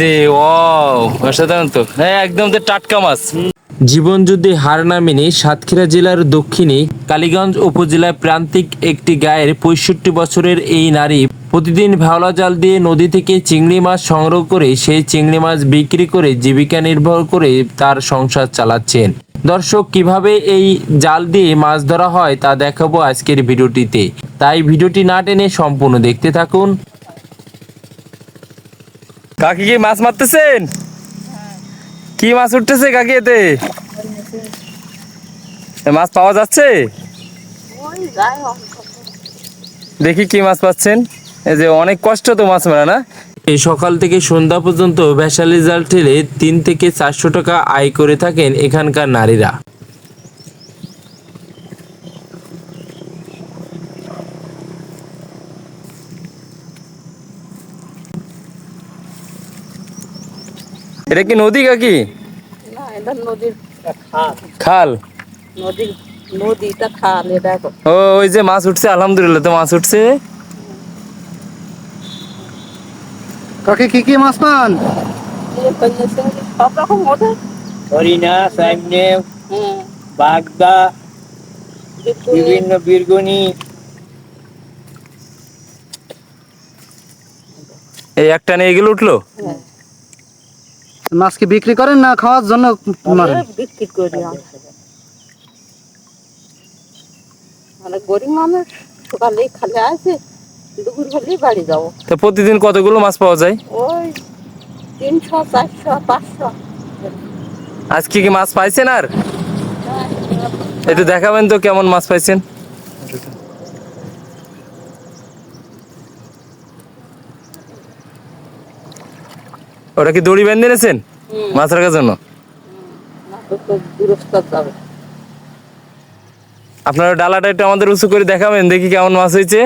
যে হ্যাঁ তো টাটকা মাছ। জীবন যুদ্ধে হার মেনে সাতক্ষীরা জেলার দক্ষিণে কালীগঞ্জ উপজেলায় প্রান্তিক একটি গায়ের পঁয়ষট্টি বছরের এই নারী প্রতিদিন ভাওলা জাল দিয়ে নদী থেকে চিংড়ি মাছ সংগ্রহ করে সেই চিংড়ি মাছ বিক্রি করে জীবিকা নির্ভর করে তার সংসার চালাচ্ছেন। দর্শক, কীভাবে এই জাল দিয়ে মাছ ধরা হয় তা দেখাবো আজকের ভিডিওটিতে। তাই ভিডিওটি না টেনে সম্পূর্ণ দেখতে থাকুন। কাকি কি মাছ মারতেছেন? কি মাছ উঠতেছে কাকি এতে? মাছ পাওয়া যাচ্ছে? দেখি কি মাছ পাচ্ছেন। এই যে অনেক কষ্ট তো মাছ মারা, না? এই সকাল থেকে সন্ধ্যা পর্যন্ত ভেসালি জাল ঠেলে তিন থেকে চারশো টাকা আয় করে থাকেন এখানকার নারীরা। এটা কি নদী কাকি? খাল। ও ওই যে মাছ উঠছে আলহামদুলিল্লাহ তো মাছ উঠছে। কাকে কি কি মাছ পান? এ হয়েছে, সব রকম ওঠে হরিণা সামনে বাগদা বিভিন্ন বীরগণি। এই একটা নিয়ে গেলে উঠল? হ্যাঁ, মাছ কি বিক্রি করেন না খাওয়ার জন্য মারেন? বিক্রি করি মানে গরিব মানুষ সকালেই খালি আছে দুপুর হলেই বাড়ি যাব। তো প্রতিদিন কতগুলো মাছ পাওয়া যায়? ওই তিনশো চারশো পাঁচশো। আজকে কি মাছ পাইছেন আর? একটু দেখাবেন তো কেমন মাছ পাইছেন। ওটা কি দড়ি বেঁধে এনেছেন? মাছ রাখার জন্য? আপনারা ডালাটা একটু আমাদের উঁচু করে দেখাবেন দেখি কেমন মাছ হয়েছে।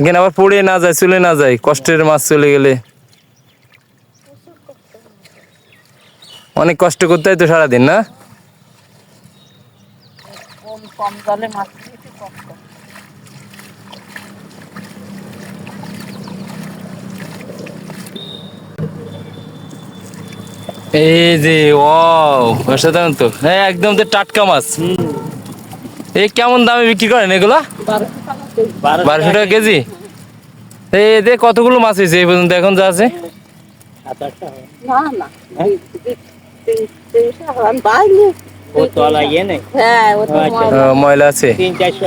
এখানে আবার পড়ে না যায় চলে না যায় কষ্টের মাছ চলে গেলে। অনেক কষ্ট করতে হয় তো সারাদিন না? কম কম জলে মাছ বেশি কষ্ট এই যে ও অসাধারণ তো। হ্যাঁ একদম তো টাটকা মাছ। এই কেমন দামে বিক্রি করেন এগুলা? বারোশো টাকা কেজি। এই এতে কতগুলো মাছ হয়েছে এই পর্যন্ত? এখন যা আছে। না না। ও তলা ইয়ে নেই হ্যাঁ ও তো আচ্ছা। ময়লা। আছে তিন চারশো